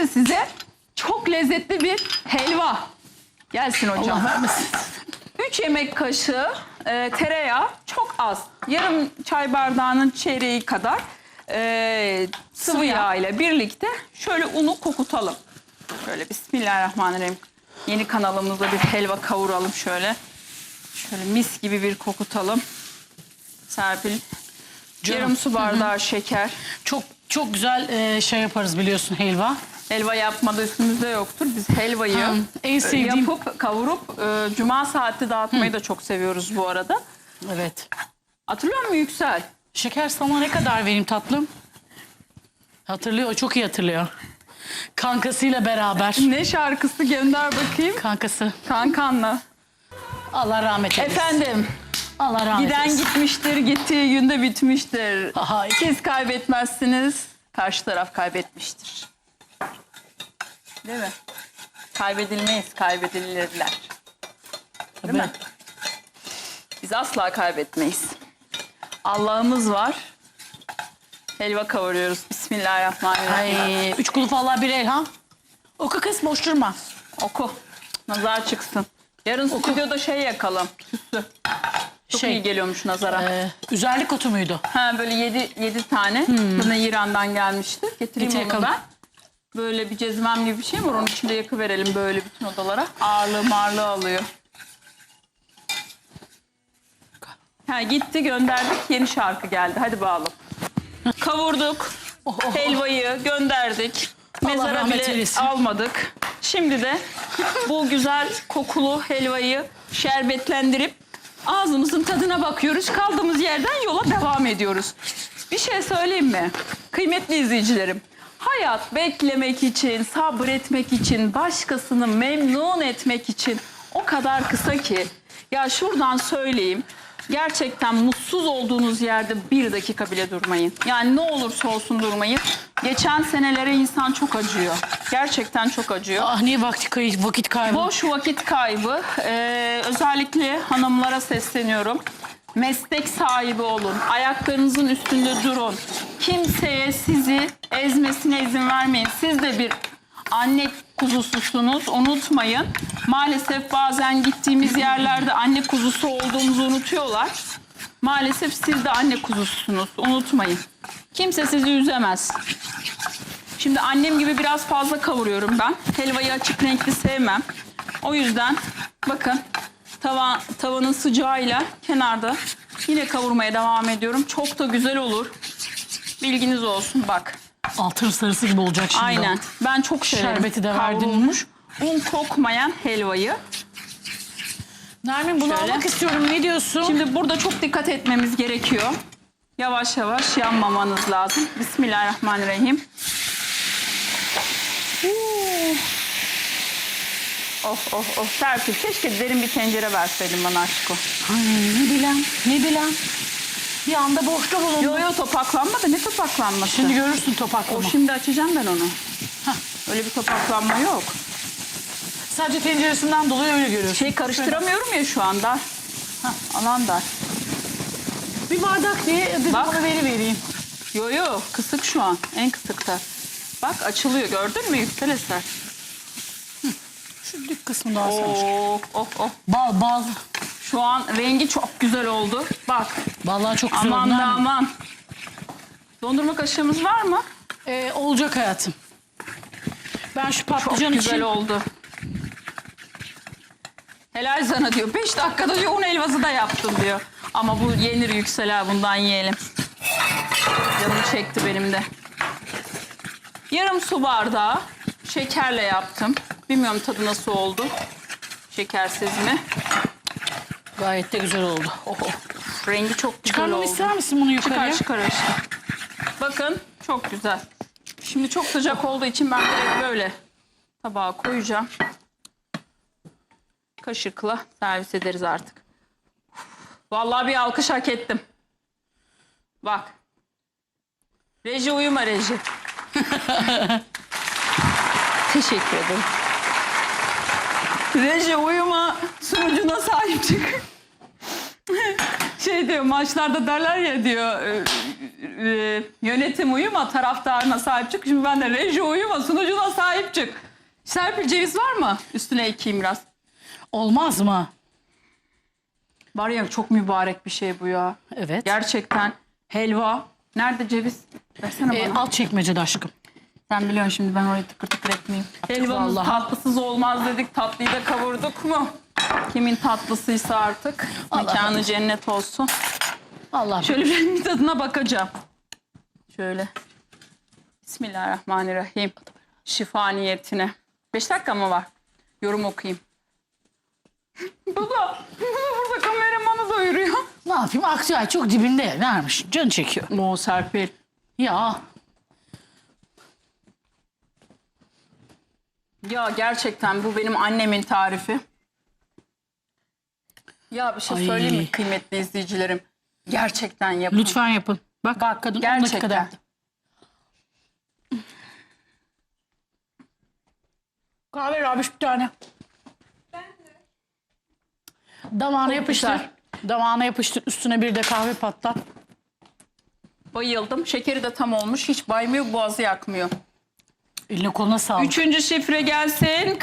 Şimdi size çok lezzetli bir helva. Gelsin hocam. Allah vermesin. 3 yemek kaşığı e, tereyağı çok az. Yarım çay bardağının çeyreği kadar e, sıvı Sıvı yağ. yağ. ile birlikte şöyle unu kokutalım. Şöyle bismillahirrahmanirrahim. Yeni kanalımızda bir helva kavuralım şöyle. Şöyle mis gibi bir kokutalım. Serpil. Canım. Yarım su bardağı şeker. Çok çok güzel e, şey yaparız biliyorsun helva. Helva yapmada üstümüzde yoktur. Biz helvayı Hı, en e, sevdiğim- yapıp kavurup e, cuma saati dağıtmayı da çok seviyoruz bu arada. Evet. Hatırlıyor musun Yüksel? Şeker sana ne kadar vereyim tatlım? Hatırlıyor, çok iyi hatırlıyor. Kankasıyla beraber. Ne şarkısı gönder bakayım. Kankası. Kankanla. Allah rahmet eylesin. Efendim Allah rahmet giden eylesin. gitmiştir, gittiği günde bitmiştir. Ay. Siz kaybetmezsiniz, karşı taraf kaybetmiştir. Değil mi? Kaybedilmeyiz, kaybedilirler. Değil mi? Biz asla kaybetmeyiz. Allah'ımız var. Helva kavuruyoruz. Bismillahirrahmanirrahim. Ay, üç kulüp Allah bir elham. Oku kız boş durma. Oku. Nazar çıksın. Yarın stüdyoda şey yakalım. Süslü. Çok Şey, iyi geliyormuş nazara. Ee, üzerlik otu muydu? Ha böyle yedi, yedi tane. Bana İran'dan gelmişti. Getireyim Getir onu yakalım. ben. Böyle bir cezvem gibi bir şey var. Onun içinde yakıverelim böyle bütün odalara. Ağırlığı marlığı alıyor. Ha gitti gönderdik. Yeni şarkı geldi. Hadi bağlı. Kavurduk. Oh. Helvayı gönderdik. Allah Mezara rahmet bile eylesin. almadık. Şimdi de bu güzel kokulu helvayı şerbetlendirip ağzımızın tadına bakıyoruz. Kaldığımız yerden yola devam ediyoruz. Bir şey söyleyeyim mi? Kıymetli izleyicilerim. Hayat beklemek için, sabretmek için, başkasını memnun etmek için o kadar kısa ki. Ya şuradan söyleyeyim. Gerçekten mutsuz olduğunuz yerde bir dakika bile durmayın. Yani ne olursa olsun durmayın. Geçen senelere insan çok acıyor. Gerçekten çok acıyor. Ah niye vakit, kay vakit kaybı? Boş vakit kaybı. Ee, özellikle hanımlara sesleniyorum. Meslek sahibi olun. Ayaklarınızın üstünde durun. Kimseye sizi ezmesine izin vermeyin. Siz de bir anne kuzususunuz. Unutmayın. Maalesef bazen gittiğimiz yerlerde anne kuzusu olduğumuzu unutuyorlar. Maalesef siz de anne kuzususunuz. Unutmayın. Kimse sizi üzemez. Şimdi annem gibi biraz fazla kavuruyorum ben. Helvayı açık renkli sevmem. O yüzden bakın tava, tavanın sıcağıyla kenarda yine kavurmaya devam ediyorum. Çok da güzel olur. Bilginiz olsun bak. Altın sarısı gibi olacak şimdi. Aynen. Ben çok severim. Şerbeti de verdin? Kavrulmuş, un kokmayan helvayı. Nermin bunu Şöyle. almak istiyorum. Ne diyorsun? Şimdi burada çok dikkat etmemiz gerekiyor. Yavaş yavaş yanmamanız lazım. Bismillahirrahmanirrahim. Huu. Of of of Serpil keşke derin bir tencere verseydin bana aşkım. Ay, ne bilen, ne bilen. Bir anda boşta bulundum. Yo yo topaklanmadı ne topaklanması? Şimdi görürsün o topaklama. şimdi açacağım ben onu. Hah. Öyle bir topaklanma yok. Sadece tenceresinden dolayı öyle görüyorsun. Şey karıştıramıyorum ya şu anda. Hah, alan dar. Bir bardak diye onu veri vereyim. Yo yo kısık şu an en kısıkta. Bak açılıyor gördün mü yüksel eser. Şu dip kısmını daha sonra. Oh oh oh. Bal bal. Şu an rengi çok güzel oldu. Bak Vallahi çok güzel aman oldu. da aman. Dondurma kaşığımız var mı? Ee, olacak hayatım. Ben şu Çok patlıcan güzel için oldu. Helal sana diyor. Beş dakikada diyor un helvası da yaptım diyor. Ama bu yenir yüksel ha bundan yiyelim. Canım çekti benim de. Yarım su bardağı şekerle yaptım. Bilmiyorum tadı nasıl oldu. Şekersiz mi? Gayet de güzel oldu. Oh, oh. Rengi çok güzel Çıkarmamı oldu. ister misin bunu yukarıya? Çıkar çıkar aşkım. Bakın çok güzel. Şimdi çok sıcak olduğu için ben direkt böyle tabağa koyacağım. Kaşıkla servis ederiz artık. Vallahi bir alkış hak ettim. Bak. Reji uyuma reji. Teşekkür ederim. Reji uyuma sunucuna sahip çık. şey diyor maçlarda derler ya diyor e, e, yönetim uyuma taraftarına sahip çık. Şimdi ben de reji uyuma sunucuna sahip Serpil ceviz var mı? Üstüne ekeyim biraz. Olmaz mı? Var ya çok mübarek bir şey bu ya. Evet. Gerçekten helva. Nerede ceviz? Versene Ee, bana. alt çekmecede aşkım. Sen biliyorsun şimdi ben orayı tıkır tıkır etmeyeyim. Helvamız vallahi. tatlısız olmaz dedik. Tatlıyı da kavurduk mu? Kimin tatlısıysa artık. Allah Mekanı Allah. cennet olsun. Allah Şöyle bir tadına bakacağım. Şöyle. Bismillahirrahmanirrahim. Şifa niyetine. Beş dakika mı var? Yorum okuyayım. Baba, burada kameramanı doyuruyor. Ne yapayım? Aktüel çok dibinde vermiş. Can çekiyor. Mo Serpil. Ya Ya gerçekten bu benim annemin tarifi. Ya bir şey Ay. söyleyeyim mi kıymetli izleyicilerim? Gerçekten yapın. lütfen yapın. Bak, Bak, kadın 10 gerçekten. dakikada yaptı. Kahve Rabiş bir tane. Damağına Çok yapıştır. güzel. Damağına yapıştır. Üstüne bir de kahve patlat. Bayıldım. Şekeri de tam olmuş. Hiç baymıyor, boğazı yakmıyor. Eline koluna sağlık. Üçüncü şifre gelsin.